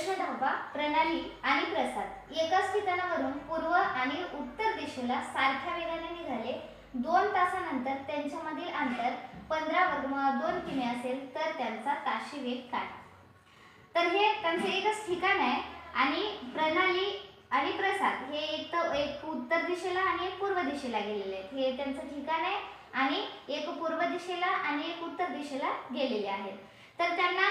प्रश्न दहावा प्रणाली आणि प्रसाद. एकाच ठिकाणावरून पूर्व आणि उत्तर दिशेला सारख्या वेगाने निघाले. दोन तासानंतर त्यांच्यामधील अंतर पंधरा वर्गमुळा दोन किमी असेल तर त्यांचा ताशी वेग काय? तर हे त्यांचं एकच ठिकाण आहे आणि प्रणाली आणि प्रसाद हे एक तर एक उत्तर दिशेला आणि एक पूर्व दिशेला गेलेले आहेत. हे त्यांचं ठिकाण आहे आणि एक पूर्व दिशेला आणि एक उत्तर दिशेला गेलेले आहेत. तर त्यांना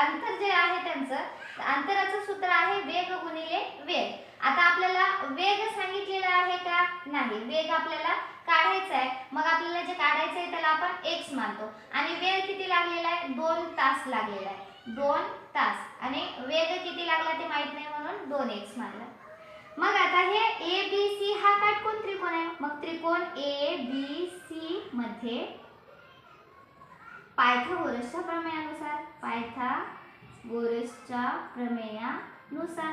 अंतर जे आहे त्यांचं अंतराचं सूत्र आहे वेग गुणिले वेग. आता आपल्याला वेग सांगितलेला आहे का? नाही. वेग आपल्याला काढायचा आहे. मग आपल्याला जे काढायचं आहे त्याला आपण एक्स मानतो. आणि वेळ किती लागलेला आहे? दोन तास लागलेला आहे. दोन तास. आणि वेग किती लागला ते माहीत नाही म्हणून दोन एक्स मानला. मग आता हे ए बी सी हा काटकोन त्रिकोण आहे. मग त्रिकोण ए बी सी मध्ये पायथागोरसच्या प्रमेयानुसार पायथागोरसच्या प्रमेयानुसार.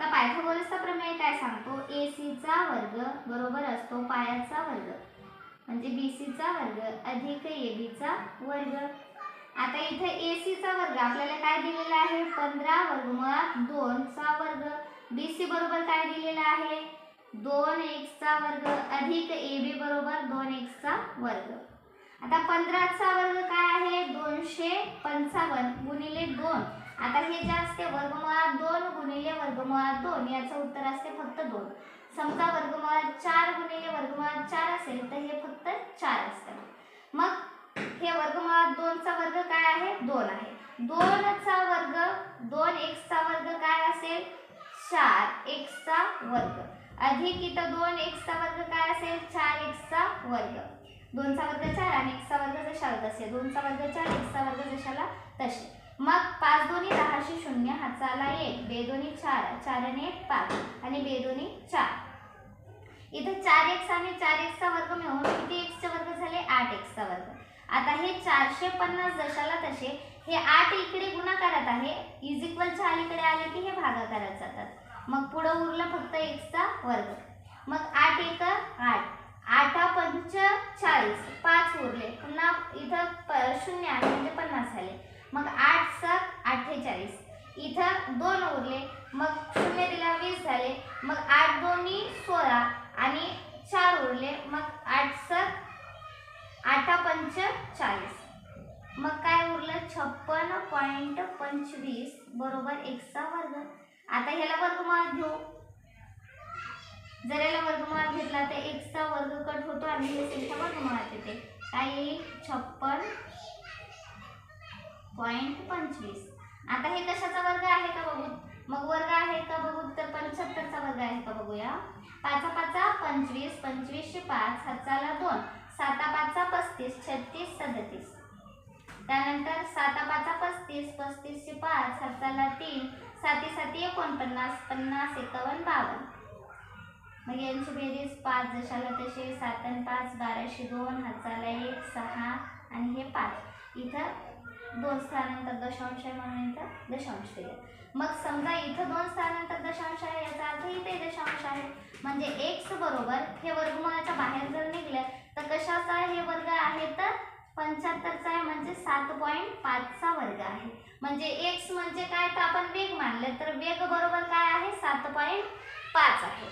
तर पायथागोरसचा प्रमेय काय सांगतो? ए सीचा वर्ग बरोबर असतो पायाचा वर्ग. म्हणजे बी सीचा वर्ग अधिक ए बीचा वर्ग. आता इथे ए सीचा वर्ग आपल्याला काय दिलेला आहे? पंधरा वर्गमुळात दोन दोनचा वर्ग. बी सी बरोबर काय दिलेला आहे? दोन एक्सचा वर्ग अधिक ए बी बरोबर दोन एक्सचा वर्ग. आता पंधराचा वर्ग काय आहे? दोनशे पंचावन्न गुणिले दोन. आता हे जे असते वर्गमुळात दोन गुणिले वर्गमुळात दोन याचं उत्तर असते फक्त दोन. समजा वर्गमुळात चार गुणिले वर्गमुळात चार असेल तर हे फक्त चार असतं. मग हे वर्गमुळात दोनचा वर्ग काय आहे? दोन आहे. दोनचा वर्ग दोन एक्सचा वर्ग काय असेल? चार एक्सचा वर्ग. अधिक इथं दोन एक्सचा वर्ग काय असेल? चार एक्सचा वर्ग. दोनचा वर्ग चार आणि एकचा वर्ग जशाला तसे दोनचा वर्ग चार एकचा वर्ग जशाला तसे. मग पाच दोन्ही दहाशे शून्य हाताला एक बे दोन्ही चार चार आणि एक पाच आणि बे दोन्ही चार. इथं चार एक्स आणि चार एक्सचा वर्ग मिळून किती एक्सचे वर्ग झाले? आठ एक्सचा वर्ग. आता हे चारशे पन्नास जशाला तसे हे आठ इकडे गुणाकारात आहे इज इक्वल चार इकडे आले की हे भागाकारात जातात. मग पुढं उरलं फक्त एक्सचा वर्ग. मग आठ एक आठ. आठा पंच चाळीस पाच उरले. पुन्हा इथं प शून्य आले म्हणजे पन्नास झाले. मग आठ सात अठ्ठेचाळीस. इथं दोन उरले. मग शून्य दिला वीस झाले. मग आठ दोन्ही सोळा आणि चार उरले. मग आठ सात आठा पंच चाळीस मग काय उरलं? छप्पन पॉईंट पंचवीस बरोबर एकचा वर्ग. आता ह्याला वर्गमुळात घेऊ. जर याला वर्गमुळात घेतला तर एकचा वर्ग कट होतो आणि हे संख्या वर्गमुळात येते. काय येईल छप्पन पॉईंट पंचवीस. आता हे कशाचा वर्ग आहे का बघू? मग वर्ग आहे का बघू? तर पंच्याहत्तरचा वर्ग आहे का बघूया. पाचा पाचा पंचवीस पंचवीसशे पाच हाताला दोन. साता पाचा पस्तीस छत्तीस सदतीस. त्यानंतर साता पाचा पस्तीस पस्तीसशे पाच हाताला तीन. साती साती एकोणपन्नास पन्नास एकावन्न बावन्न. मग यांची बेरीज पाच जशाला तसे सात आणि पाच बाराशे दोन हाताला एक सहा आणि हे पाच. इथं दोन स्थानांतर दशांश आहे म्हणून इथं दशांश दिले. मग समजा इथं दोन स्थानांतर दशांश आहे याचा अर्थ इथे दशांश आहे. म्हणजे एक्स बरोबर हे वर्गमुळाच्या बाहेर जर निघलं तर कशाचा हे वर्ग आहे तर? पंच्याहत्तरचा आहे म्हणजे सात पॉईंट पाचचा वर्ग आहे. म्हणजे एक्स म्हणजे काय? तर आपण वेग मानले तर वेग बरोबर काय आहे? सात पॉईंट पाच आहे.